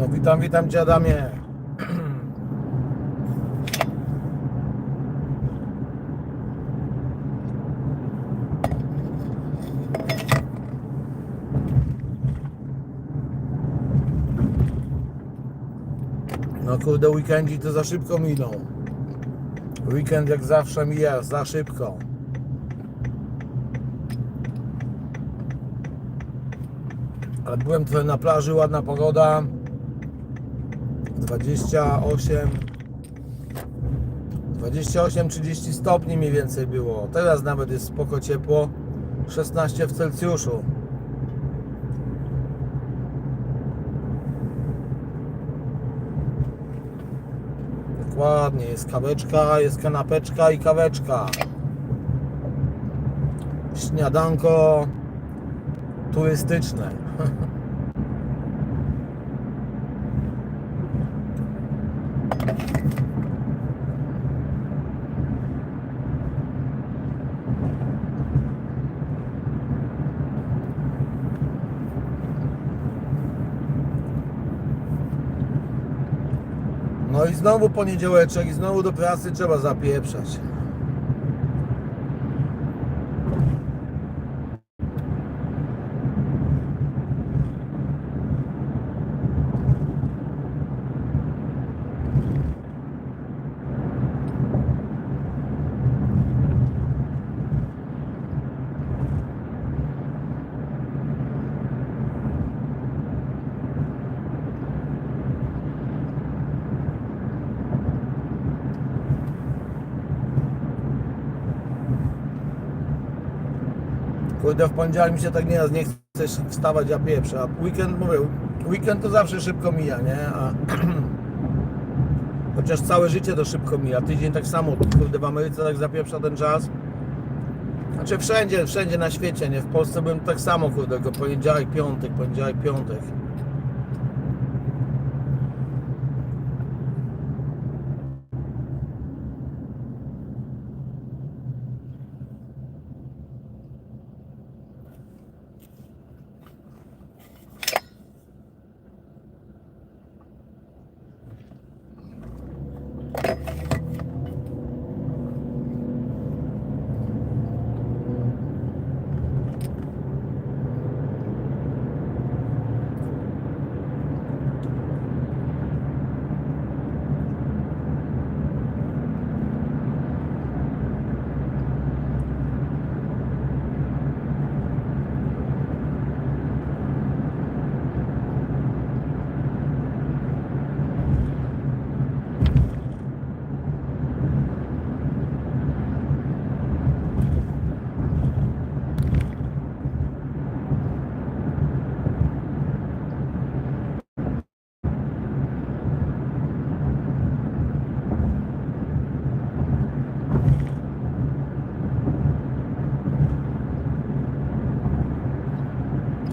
No witam, witam Cię Adamie. No kurde, weekendzi to za szybko miną. Weekend jak zawsze mija, za szybko. Ale byłem trochę na plaży, ładna pogoda. 28 28-30 stopni mniej więcej było. Teraz nawet jest spoko ciepło. 16 w Celsjuszu. Dokładnie, jest kaweczka, jest kanapeczka i kaweczka. Śniadanko turystyczne. i znowu poniedziałeczek i znowu do pracy trzeba zapieprzać. Kurde, w poniedziałek mi się tak nieraz nie chce wstawać, ja pieprzę. A weekend, mówię, weekend to zawsze szybko mija, nie? A chociaż całe życie to szybko mija. Tydzień tak samo, kurde, w Ameryce tak zapieprza ten czas. Znaczy wszędzie, wszędzie na świecie, nie? W Polsce byłem tak samo, kurde, poniedziałek, piątek, poniedziałek, piątek.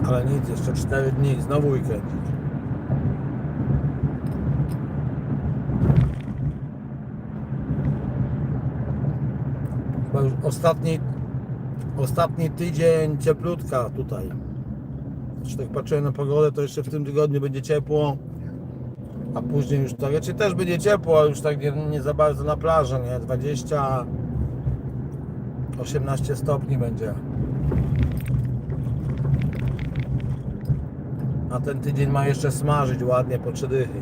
Ale nic, jeszcze 4 dni, znowu weekend. Chyba już ostatni, ostatni tydzień cieplutka tutaj. Jeśli tak patrzyłem na pogodę, to jeszcze w tym tygodniu będzie ciepło. A później już tak, raczej też będzie ciepło, ale już tak nie, nie za bardzo na plaży, nie? 20, 18 stopni będzie. A ten tydzień ma jeszcze smażyć ładnie po trzy dychy.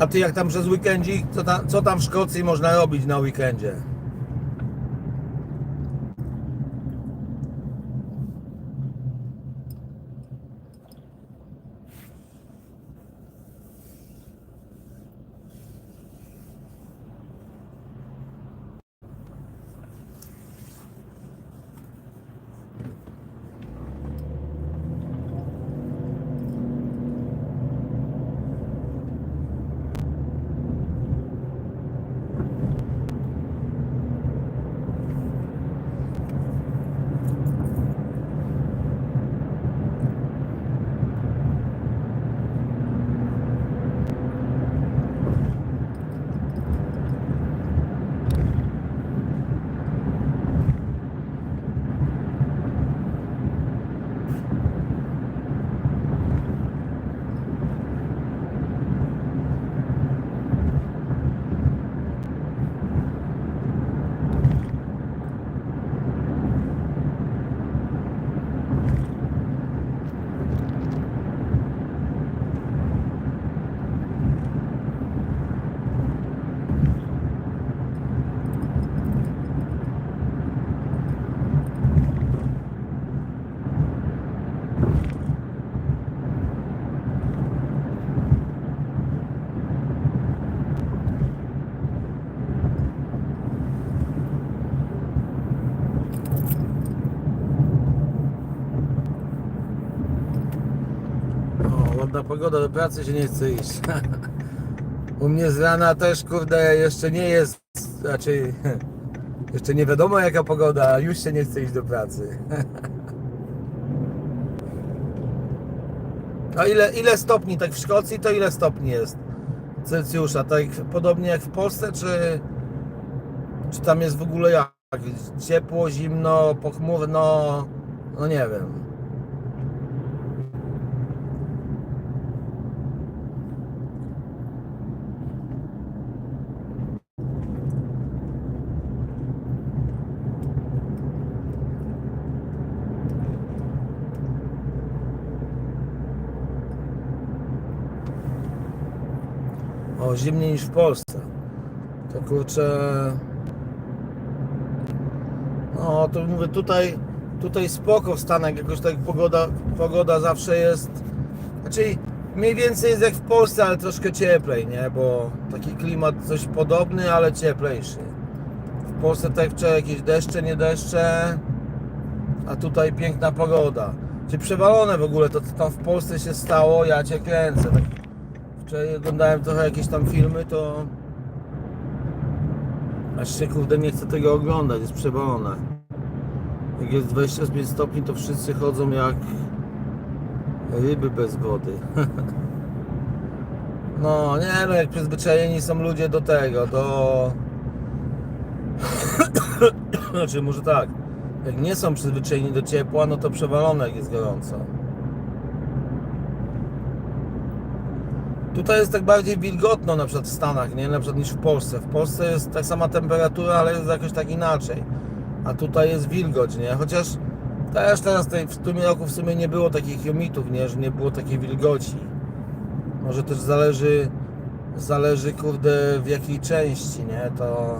A ty jak tam przez weekendzik, co tam, co tam w Szkocji można robić na weekendzie? O, ładna pogoda, do pracy się nie chce iść. U mnie z rana też, kurde, jeszcze nie jest, znaczy, jeszcze nie wiadomo jaka pogoda, a już się nie chce iść do pracy. A ile, ile stopni, tak w Szkocji, to ile stopni jest Celsjusza? Tak podobnie jak w Polsce, czy, czy tam jest w ogóle jak? Ciepło, zimno, pochmurno, no nie wiem. Zimniej niż w Polsce. To kurczę. No, to mówię, tutaj, tutaj spoko w Stanach, jakoś tak pogoda, pogoda zawsze jest. Znaczy, mniej więcej jest jak w Polsce, ale troszkę cieplej, nie? Bo taki klimat coś podobny, ale cieplejszy. W Polsce tak wczoraj jakieś deszcze, nie deszcze, a tutaj piękna pogoda. Czy przewalone w ogóle to, co tam w Polsce się stało, ja cię kręcę. Wczoraj oglądałem trochę jakieś tam filmy, to aż się kurde nie chcę tego oglądać, jest przewalone. Jak jest 25 stopni, to wszyscy chodzą jak ryby bez wody. No, nie no, jak przyzwyczajeni są ludzie do tego, do... Znaczy, może tak, jak nie są przyzwyczajeni do ciepła, no to przewalone jak jest gorąco. Tutaj jest tak bardziej wilgotno na przykład w Stanach, nie? Na przykład niż w Polsce. W Polsce jest tak sama temperatura, ale jest jakoś tak inaczej. A tutaj jest wilgoć, nie? Chociaż też teraz tutaj w tym roku w sumie nie było takich humitów, nie? Że nie było takiej wilgoci. Może też zależy, zależy kurde w jakiej części, nie? To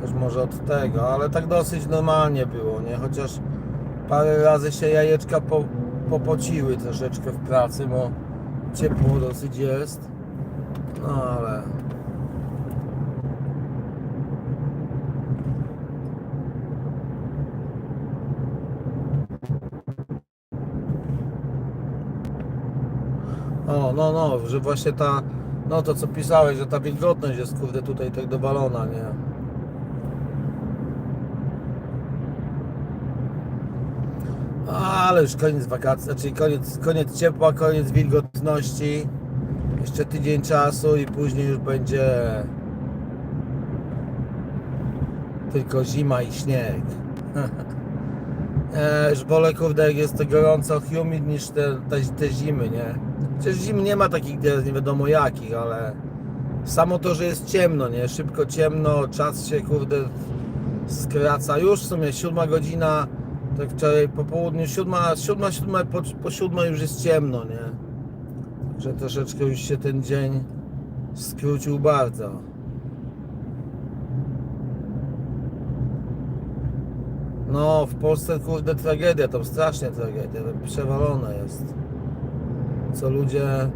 też może od tego, ale tak dosyć normalnie było, nie? Chociaż parę razy się jajeczka po, popociły troszeczkę w pracy, bo ciepło dosyć jest. No ale. O, no, no, że właśnie ta, no to co pisałeś, że ta wilgotność jest kurde tutaj tak dowalona, nie? Ale już koniec wakacji, znaczy koniec, koniec ciepła, koniec wilgotności. Jeszcze tydzień czasu i później już będzie tylko zima i śnieg. Już kurde jak jest to gorąco, humid niż te, te, te zimy, nie? Przecież zim nie ma takich teraz nie wiadomo jakich, ale samo to, że jest ciemno, nie? Szybko ciemno, czas się kurde skraca. Już w sumie siódma godzina, tak wczoraj po południu, siódma, siódma, siódma po, po już jest ciemno, nie? że troszeczkę już się ten dzień skrócił bardzo. No, w Polsce kurde tragedia, tam strasznie tragedia, tam przewalone jest. Co ludzie.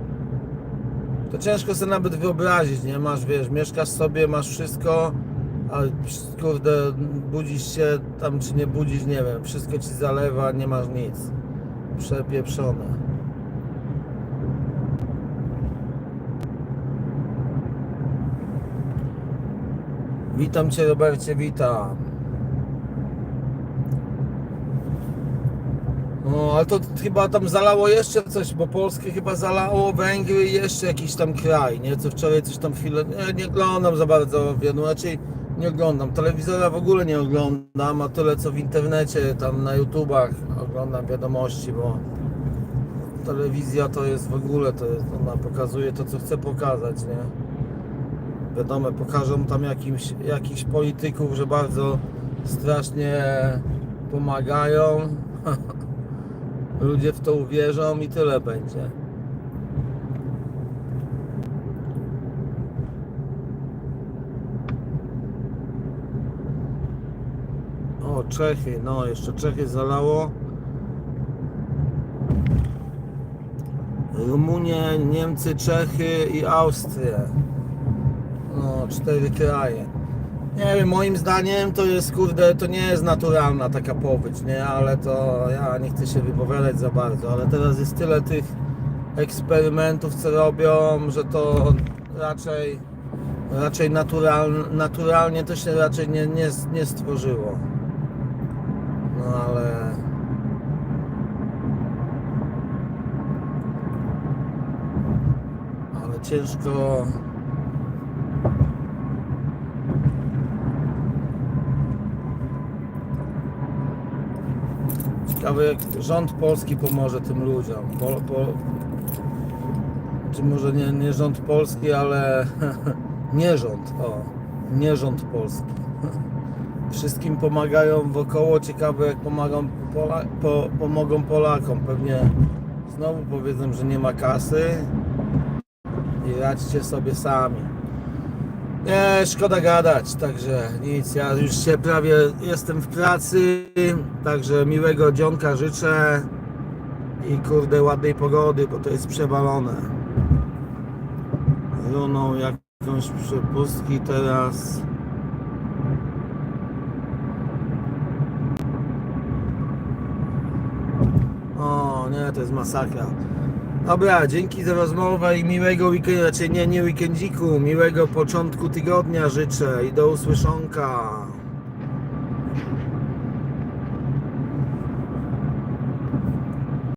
To ciężko sobie nawet wyobrazić, nie? Masz, wiesz, mieszkasz sobie, masz wszystko, a kurde, budzisz się tam czy nie budzisz, nie wiem, wszystko ci zalewa, nie masz nic. Przepieprzone. Witam Cię Robercie, witam. No, ale to chyba tam zalało jeszcze coś, bo Polskę chyba zalało, Węgry i jeszcze jakiś tam kraj, nie? Co wczoraj coś tam chwilę, nie, nie oglądam za bardzo, no raczej nie oglądam. Telewizora w ogóle nie oglądam, a tyle co w internecie, tam na YouTubach oglądam wiadomości, bo telewizja to jest w ogóle, to jest, ona pokazuje to, co chce pokazać, nie? Wiadomo, pokażą tam jakimś, jakichś polityków, że bardzo strasznie pomagają. Ludzie w to uwierzą i tyle będzie. Czechy, no jeszcze Czechy zalało. Rumunie, Niemcy, Czechy i Austrię. No, cztery kraje. Nie wiem, moim zdaniem to jest, kurde, to nie jest naturalna taka powódź, nie? Ale to ja nie chcę się wypowiadać za bardzo, ale teraz jest tyle tych eksperymentów, co robią, że to raczej raczej natural, naturalnie to się raczej nie, nie, nie stworzyło. No ale... Ale ciężko... Ciekawe jak rząd polski pomoże tym ludziom. Po, po, czy może nie, nie rząd polski, ale nie rząd, o, nie rząd polski. Wszystkim pomagają wokoło, ciekawe jak pomagą Pola, po, pomogą Polakom. Pewnie znowu powiedzą, że nie ma kasy i radźcie sobie sami. Nie, szkoda gadać, także nic, ja już się prawie jestem w pracy, także miłego dzionka życzę i kurde ładnej pogody, bo to jest przewalone. Runą jakąś przepustki teraz. Nie, to jest masakra. Dobra, dzięki za rozmowę i miłego weekendu, raczej nie, nie weekendziku, miłego początku tygodnia życzę i do usłyszonka.